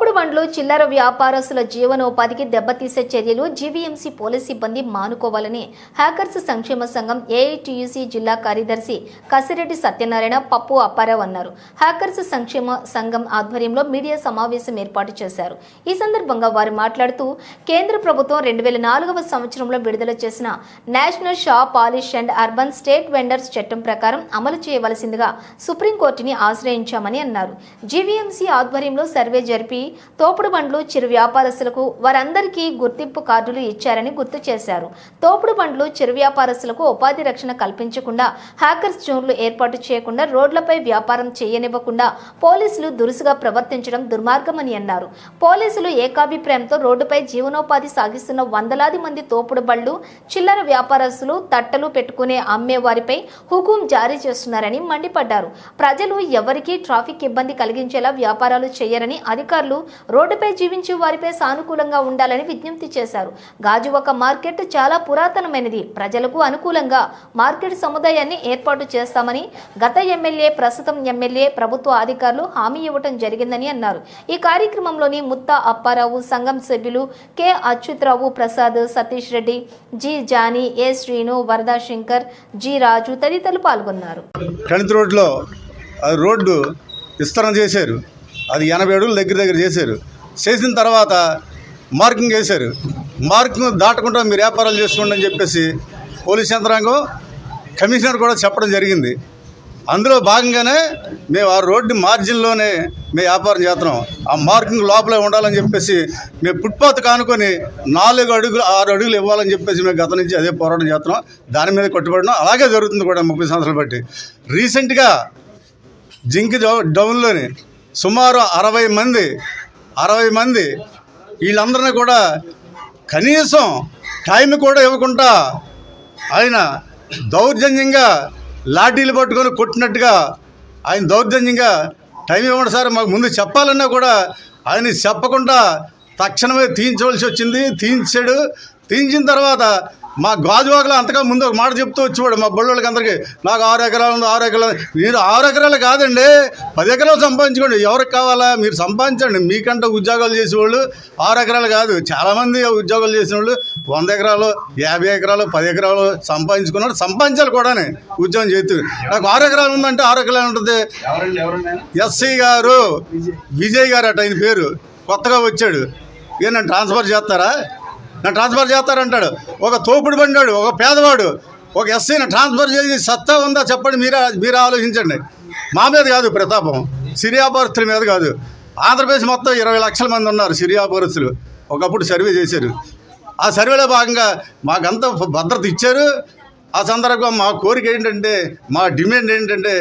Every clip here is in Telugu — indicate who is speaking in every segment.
Speaker 1: తోపుడు బండ్లు చిల్లర వ్యాపారస్తుల జీవనోపాధికి దెబ్బతీసే చర్యలు జీవీఎంసీ పోలీస్ సిబ్బంది మానుకోవాలని హ్యాకర్స్ సంక్షేమ సంఘం ఏఐటియుసి జిల్లా కార్యదర్శి కసిరెడ్డి సత్యనారాయణ పప్పు అప్పారావు అన్నారు. హ్యాకర్స్ సంక్షేమ సంఘం ఆధ్వర్యంలో మీడియా సమావేశం ఏర్పాటు చేశారు. ఈ సందర్భంగా వారు మాట్లాడుతూ కేంద్ర ప్రభుత్వం రెండు వేల నాలుగవ సంవత్సరంలో విడుదల చేసిన నేషనల్ షా పాలిష్ అండ్ అర్బన్ స్టేట్ వెండర్స్ చట్టం ప్రకారం అమలు చేయవలసిందిగా సుప్రీంకోర్టుని ఆశ్రయించామని అన్నారు. జీవీఎంసీ ఆధ్వర్యంలో సర్వే జరిపి తోపుడు బండ్లు చిరు వ్యాపారస్తులకు వారందరికీ గుర్తింపు కార్డులు ఇచ్చారని గుర్తు చేశారు. తోపుడు బండ్లు చిరు వ్యాపారస్తులకు ఉపాధి రక్షణ కల్పించకుండా హ్యాకర్స్ జోన్లు ఏర్పాటు చేయకుండా రోడ్లపై వ్యాపారం చేయనివ్వకుండా పోలీసులు దురుసుగా ప్రవర్తించడం దుర్మార్గమని అన్నారు. పోలీసులు ఏకాభిప్రాయంతో రోడ్డుపై జీవనోపాధి సాగిస్తున్న వందలాది మంది తోపుడు బళ్ళు చిల్లర వ్యాపారస్తులు తట్టలు పెట్టుకునే అమ్మే వారిపై హుకుం జారీ చేస్తున్నారని మండిపడ్డారు. ప్రజలు ఎవరికీ ట్రాఫిక్ ఇబ్బంది కలిగించేలా వ్యాపారాలు చేయరని అధికారులు రోడ్డుపై జీవించే వారిపై సానుకూలంగా ఉండాలని విజ్ఞప్తి చేశారు. గాజువాక మార్కెట్ చాలా పురాతనమైనది. ప్రజలకు అనుకూలంగా మార్కెట్ సముదాయాన్ని ఏర్పాటు చేస్తామని గత ఎమ్మెల్యే ప్రస్తుతం ఎమ్మెల్యే ప్రభుత్వ అధికారులు హామీ ఇవ్వటం జరిగిందని అన్నారు. ఈ కార్యక్రమంలోని ముత్తా అప్పారావు సంఘం సభ్యులు K. Achyutharao Prasad Satish Reddy G. Jani A. Srinu Varada Shankar G. Raju తదితరులు పాల్గొన్నారు.
Speaker 2: రోడ్లో రోడ్డు విస్తరణ చేశారు. అది ఎనభై అడుగులు దగ్గర దగ్గర చేశారు. చేసిన తర్వాత మార్కింగ్ వేశారు. మార్కింగ్ దాటకుండా మీరు వ్యాపారాలు చేసుకోండి అని చెప్పేసి పోలీస్ యంత్రాంగం కమిషనర్ కూడా చెప్పడం జరిగింది. అందులో భాగంగానే మేము ఆ రోడ్డు మార్జిన్లోనే మేము వ్యాపారం చేస్తున్నాం. ఆ మార్కింగ్ లోపలే ఉండాలని చెప్పేసి మేము ఫుట్పాత్ కానుకొని నాలుగు అడుగులు ఆరు అడుగులు ఇవ్వాలని చెప్పేసి మేము గత నుంచి అదే పోరాటం చేస్తున్నాం. దాని మీద కట్టుబడినాం అలాగే జరుగుతుంది కూడా ముప్పై సంవత్సరాలు బట్టి. రీసెంట్గా జింక్ డౌన్లోని సుమారు అరవై మంది అరవై మంది వీళ్ళందరినీ కూడా కనీసం టైం కూడా ఇవ్వకుండా ఆయన దౌర్జన్యంగా లాఠీలు పట్టుకొని కొట్టినట్టుగా ఆయన దౌర్జన్యంగా టైం ఇవ్వండి సార్ మాకు ముందు చెప్పాలన్నా కూడా ఆయన చెప్పకుండా తక్షణమే తీయించవలసి వచ్చింది. తీయించాడు. తీయించిన తర్వాత మా గాజువాకలో అంతగా ముందు ఒక మాట చెప్తూ వచ్చేవాడు మా బళ్ళోళ్ళకి అందరికీ. నాకు ఆరు ఎకరాలు ఉంది ఆరు ఎకరాలు మీరు ఆరు ఎకరాలు కాదండి పది ఎకరాలు సంపాదించుకోండి. ఎవరికి కావాలా? మీరు సంపాదించండి. మీకంటే ఉద్యోగాలు చేసేవాళ్ళు ఆరు ఎకరాలు కాదు. చాలామంది ఉద్యోగాలు చేసిన వాళ్ళు వంద ఎకరాలు యాభై ఎకరాలు పది ఎకరాలు సంపాదించుకున్నారు. సంపాదించాలి కూడానే ఉద్యోగం చేస్తూ. నాకు ఆరు ఎకరాలు ఉందంటే ఆరు ఎకరాలు ఉంటుంది. ఎస్సీ గారు విజయ్ గారు అట ఆయన పేరు. కొత్తగా వచ్చాడు. నన్ను ట్రాన్స్ఫర్ చేస్తారా? నన్ను ట్రాన్స్ఫర్ చేస్తారంటాడు. ఒక తోపుడు బండాడు ఒక పేదవాడు ఒక ఎస్సీని ట్రాన్స్ఫర్ చేసి సత్తా ఉందా చెప్పండి మీరే మీరు ఆలోచించండి. మా మీద కాదు ప్రతాపం సిరియా సిరియాపరుస్తుల మీద కాదు. ఆంధ్రప్రదేశ్ మొత్తం ఇరవై లక్షల మంది ఉన్నారు సిరియా సిరియాపరుస్తులు ఒకప్పుడు సర్వే చేశారు. ఆ సర్వేలో భాగంగా మాకంతా భద్రత ఇచ్చారు. ఆ సందర్భంగా మా కోరిక ఏంటంటే మా డిమాండ్ ఏంటంటే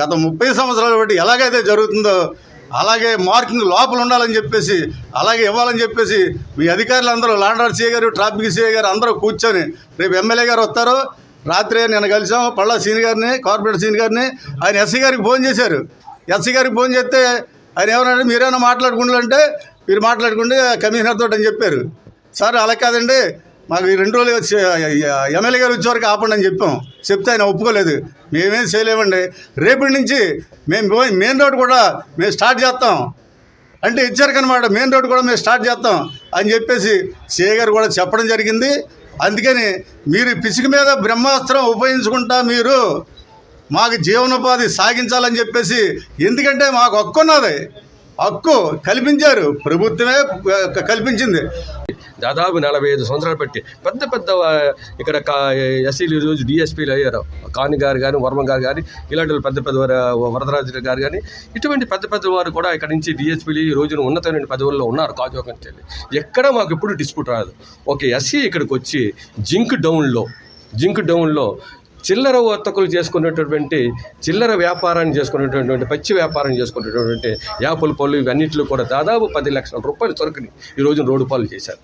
Speaker 2: గత ముప్పై సంవత్సరాల బట్టి ఎలాగైతే జరుగుతుందో అలాగే మార్కింగ్ లోపల ఉండాలని చెప్పేసి అలాగే ఇవ్వాలని చెప్పేసి మీ అధికారులు అందరూ లాండ్రాడ్ సీఏ గారు ట్రాఫిక్ సీఏ గారు అందరూ కూర్చొని రేపు ఎమ్మెల్యే గారు వస్తారు. రాత్రి నేను కలిసాం పళ్ళ సీని గారిని కార్పొరేట్ సీని గారిని. ఆయన ఎస్సీ గారికి ఫోన్ చేశారు. ఎస్సీ గారికి ఫోన్ చేస్తే ఆయన ఏమన్నాడు మీరేమైనా మాట్లాడుకుంటే మీరు మాట్లాడుకుంటే కమిషనర్ తోటి అని చెప్పారు. సార్ అలా కాదండి. మాకు ఈ రెండు రోజులు ఎమ్మెల్యే గారు వచ్చేవరకు ఆపండి అని చెప్పాం. చెప్తే ఆయన ఒప్పుకోలేదు. మేమేం చేయలేమండి. రేపటి నుంచి మేము మెయిన్ రోడ్ కూడా మేము స్టార్ట్ చేస్తాం. అంటే ఇచ్చారు కనమాట మెయిన్ రోడ్ కూడా మేము స్టార్ట్ చేస్తాం అని చెప్పేసి సిఏ గారు కూడా చెప్పడం జరిగింది. అందుకని మీరు పిసిక మీద బ్రహ్మాస్త్రం ఉపయోగించుకుంటా మీరు మాకు జీవనోపాధి సాగించాలని చెప్పేసి ఎందుకంటే మాకు హక్కు ఉన్నది హక్కు కల్పించారు. ప్రభుత్వమే కల్పించింది.
Speaker 3: దాదాపు నలభై ఐదు సంవత్సరాలు బట్టి పెద్ద పెద్ద ఇక్కడ కా ఎస్సీలు ఈరోజు డిఎస్పీలు అయ్యారు. కాని గారు కానీ వర్మ గారు కానీ ఇలాంటి పెద్ద పెద్ద వరదరాజు గారు కానీ ఇటువంటి పెద్ద పెద్ద వారు కూడా ఇక్కడ నుంచి డిఎస్పీలు ఈ రోజున ఉన్నతమైన పదవుల్లో ఉన్నారు కాజోకం చెల్లి ఎక్కడ మాకు ఎప్పుడు డిస్ప్యూట్ రాదు. ఒక ఎస్సీ ఇక్కడికి వచ్చి జింక్ డౌన్లో జింక్ డౌన్లో చిల్లర వర్తకులు చేసుకునేటటువంటి చిల్లర వ్యాపారాన్ని చేసుకునేటటువంటి పచ్చి వ్యాపారం చేసుకునేటటువంటి యాపుల పళ్ళు ఇవన్నింటిలో కూడా దాదాపు పది లక్షల రూపాయలు సరుకుని ఈ రోజున రోడ్డు పాలు చేశారు.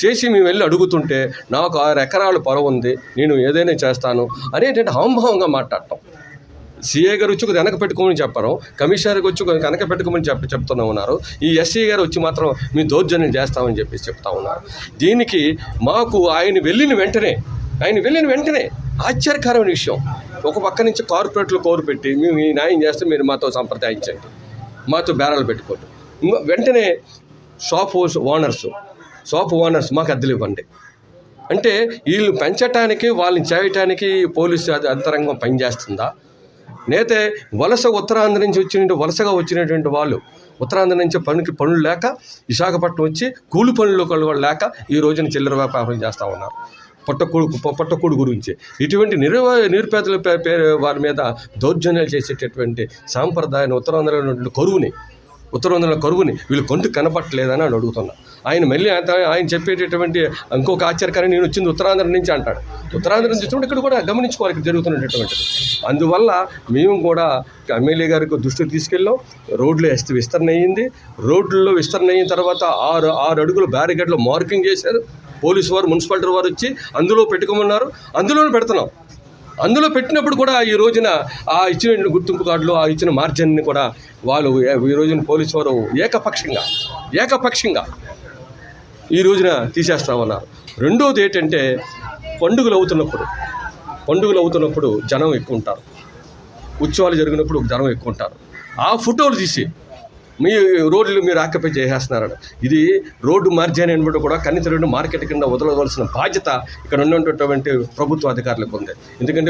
Speaker 3: చేసి మేము వెళ్ళి అడుగుతుంటే నాకు ఆరు ఎకరాల పొలం ఉంది నేను ఏదైనా చేస్తాను అనేటువంటి హాంభావంగా మాట్లాడటం. సిఏ గారు వచ్చి వెనక పెట్టుకోమని చెప్పరు కమిషనర్ వచ్చి వెనక పెట్టుకోమని చెప్పి చెప్తూనే ఉన్నారు. ఈ ఎస్సీ గారు వచ్చి మాత్రం మీ దౌర్జన్యం చేస్తామని చెప్పేసి చెప్తా ఉన్నారు. దీనికి మాకు ఆయన వెళ్ళిన వెంటనే ఆయన వెళ్ళిన వెంటనే ఆశ్చర్యకరమైన విషయం. ఒక పక్క నుంచి కార్పొరేట్లు కోరు పెట్టి మేము ఈ న్యాయం చేస్తే మీరు మాతో సంప్రదాయించండి మాతో బేరాలు పెట్టుకోండి. వెంటనే షాప్ ఓనర్స్ షాప్ ఓనర్స్ మాకు అద్దెలు ఇవ్వండి. అంటే వీళ్ళు పెంచటానికి వాళ్ళని చేయటానికి పోలీసు అంతరంగం పనిచేస్తుందా? నేతే వలస ఉత్తరాంధ్ర నుంచి వచ్చిన వలసగా వచ్చినటువంటి వాళ్ళు ఉత్తరాంధ్ర నుంచి పనికి పనులు లేక విశాఖపట్నం వచ్చి కూలి పనులు కూడా లేక ఈ రోజున చిల్లర వ్యాపారం చేస్తూ ఉన్నారు. పొట్టకూడు పొట్టకూడు గురించి. ఇటువంటి నిరువ నిరుపేదల పే- వారి మీద దౌర్జన్యాలు చేసేటటువంటి సాంప్రదాయాన్ని ఉత్తరాంధ్రలో ఉన్నటువంటి కరువుని ఉత్తరాంధ్రలో కరువుని వీళ్ళు కొంటు కనపట్టలేదని అని అడుగుతున్నా. ఆయన మళ్ళీ ఆయన ఆయన చెప్పేటటువంటి ఇంకొక ఆశ్చర్యకరం నేను వచ్చింది ఉత్తరాంధ్ర నుంచి అంటాడు. ఉత్తరాంధ్ర నుంచి వచ్చినప్పుడు ఇక్కడ కూడా గమనించుకోవాలి ఇక్కడ జరుగుతున్నటువంటిది. అందువల్ల మేము కూడా ఎమ్మెల్యే గారికి దృష్టికి తీసుకెళ్ళాం. రోడ్లు వేస్తే విస్తరణ అయ్యింది. రోడ్లలో విస్తరణ అయిన తర్వాత ఆరు ఆరు అడుగులు బ్యారికేడ్లో మార్కింగ్ చేశారు. పోలీసు వారు మున్సిపాలిటీ వారు వచ్చి అందులో పెట్టుకోమన్నారు. అందులోనే పెడుతున్నాం. అందులో పెట్టినప్పుడు కూడా ఈ రోజున ఆ ఇచ్చిన గుర్తింపు కార్డులు ఆ ఇచ్చిన మార్జిన్ని కూడా వాళ్ళు ఈ రోజున పోలీసు వారు ఏకపక్షంగా ఏకపక్షంగా ఈ రోజున తీసేస్తామన్నారు రెండోది ఏంటంటే పండుగలు అవుతున్నప్పుడు పండుగలు అవుతున్నప్పుడు జనం ఎక్కువ ఉంటారు. ఉత్సవాలు జరిగినప్పుడు జనం ఎక్కువ ఉంటారు. ఆ ఫోటోలు తీసి మీ రోడ్లు మీరు ఆక్యుపై చేసేస్తున్నారని ఇది రోడ్డు మార్జిన్ అనేది కూడా కనీస రెండు మార్కెట్ కింద వదలవలసిన బాధ్యత ఇక్కడ ఉన్నటువంటి ప్రభుత్వ అధికారులకు ఉంది. ఎందుకంటే